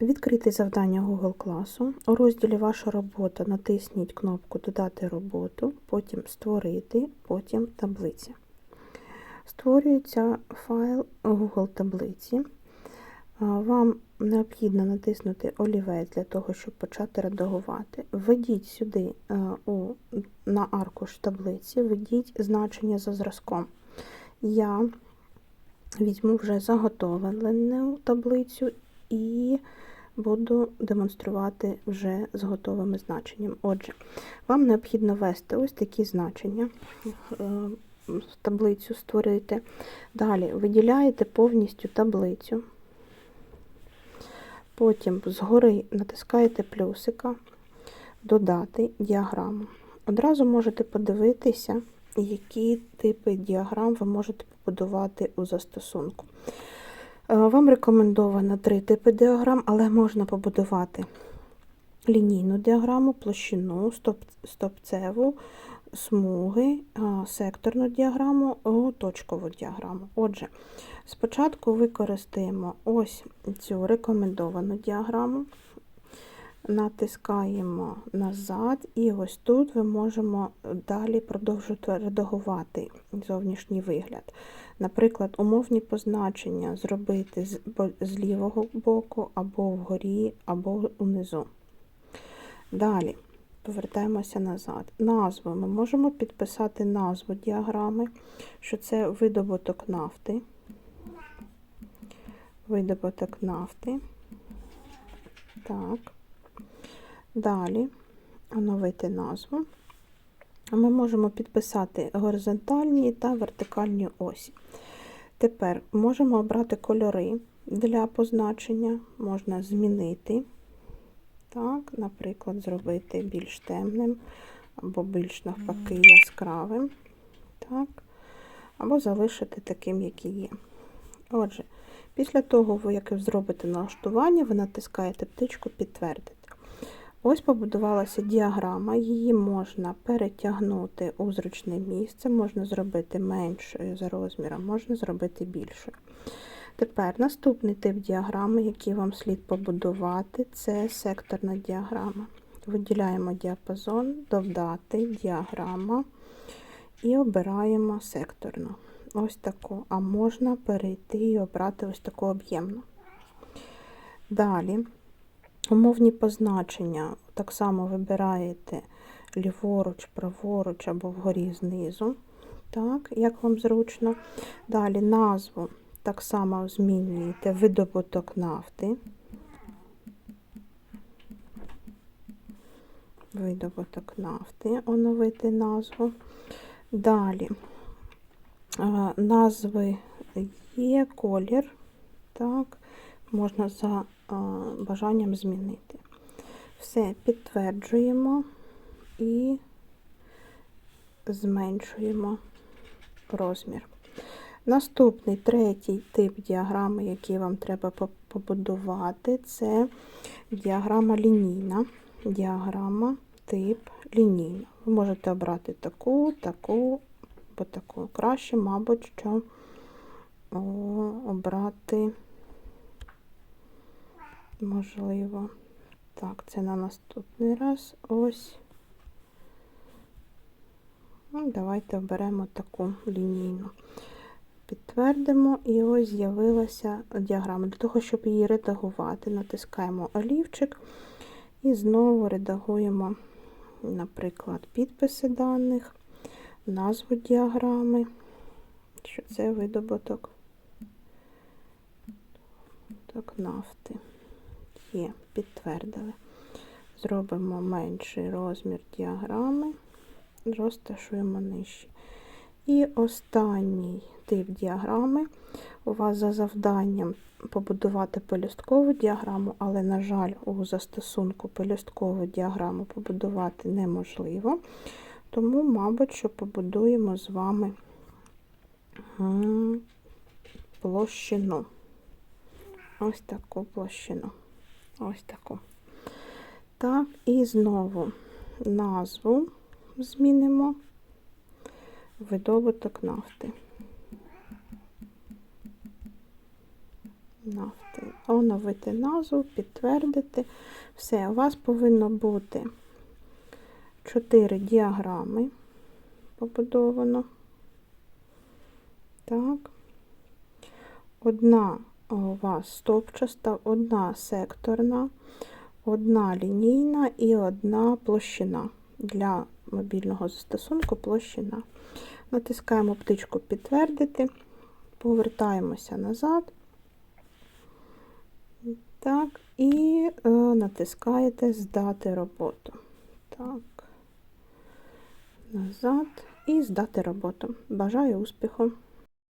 Відкрити завдання Google класу. У розділі Ваша робота натисніть кнопку Додати роботу, потім Створити, потім таблиця. Створюється файл Google таблиці. Вам необхідно натиснути олівець для того, щоб почати редагувати. Введіть сюди у, на аркуш таблиці, введіть значення за зразком. Я візьму вже заготовлену таблицю і буду демонструвати вже з готовими значеннями. Отже, вам необхідно ввести ось такі значення, е, таблицю створити. Далі виділяєте повністю таблицю. Потім згори натискаєте плюсика, додати діаграму. Одразу можете подивитися, які типи діаграм ви можете побудувати у застосунку. Е, Вам рекомендовано три типи діаграм, але можна побудувати лінійну діаграму, площину, стоп, стопцеву, смуги, е, секторну діаграму, точкову діаграму. Отже, спочатку використаємо ось цю рекомендовану діаграму, натискаємо назад, і ось тут ми можемо далі продовжувати редагувати зовнішній вигляд. Наприклад, умовні позначення зробити з, лівого боку, або вгорі, або унизу. Далі повертаємося назад. Назву ми можемо підписати назву діаграми, що це видобуток нафти. Видобуток нафти. Так. Далі оновити назву. Ми можемо підписати горизонтальні та вертикальні осі. Тепер можемо обрати кольори для позначення, можна змінити. Так, наприклад, зробити більш темним, або більш навпаки яскравим. Так, або залишити таким, який є. Отже, після того, як ви зробите налаштування, ви натискаєте птичку Підтвердити. Ось побудувалася діаграма, її можна перетягнути у зручне місце, можна зробити меншою за розміром, можна зробити більшою. Тепер наступний тип діаграми, який вам слід побудувати, це секторна діаграма. Виділяємо діапазон, додати, діаграма і обираємо секторну. Ось таку. А можна перейти і обрати ось таку об'ємну. Далі. Умовні позначення так само вибираєте ліворуч, праворуч або вгорі знизу, так, як вам зручно. Далі назву так само змінюєте видобуток нафти. Видобуток нафти, оновити назву. Далі е, назви є колір, так, можна за бажанням змінити. Все, підтверджуємо і зменшуємо розмір. Наступний третій тип діаграми, який вам треба побудувати, це діаграма лінійна. Діаграма тип лінійна. Ви можете обрати таку, таку або таку. Краще, мабуть, що обрати можливо. Так, це на наступний раз. Ось. Ну, давайте оберемо таку лінійну. Підтвердимо, і ось з'явилася діаграма. Для того, щоб її редагувати, натискаємо олівчик і знову редагуємо, наприклад, підписи даних, назву діаграми, що це видобуток так, нафти є, підтвердили. Зробимо менший розмір діаграми, розташуємо нижче. І останній тип діаграми у вас за завданням побудувати пелюсткову діаграму, але, на жаль, у застосунку пелюсткову діаграму побудувати неможливо. Тому, мабуть, що побудуємо з вами площину. Ось таку площину. Ось таку. Так, і знову назву змінимо видобуток нафти. нафти. Оновити назву, підтвердити. Все, у вас повинно бути 4 діаграми побудовано. Так. Одна у вас стовпчаста, одна секторна, одна лінійна і одна площина. Для мобільного застосунку площина. Натискаємо птичку підтвердити, повертаємося назад. Так, і е, натискаєте здати роботу. Так, назад і здати роботу. Бажаю успіху!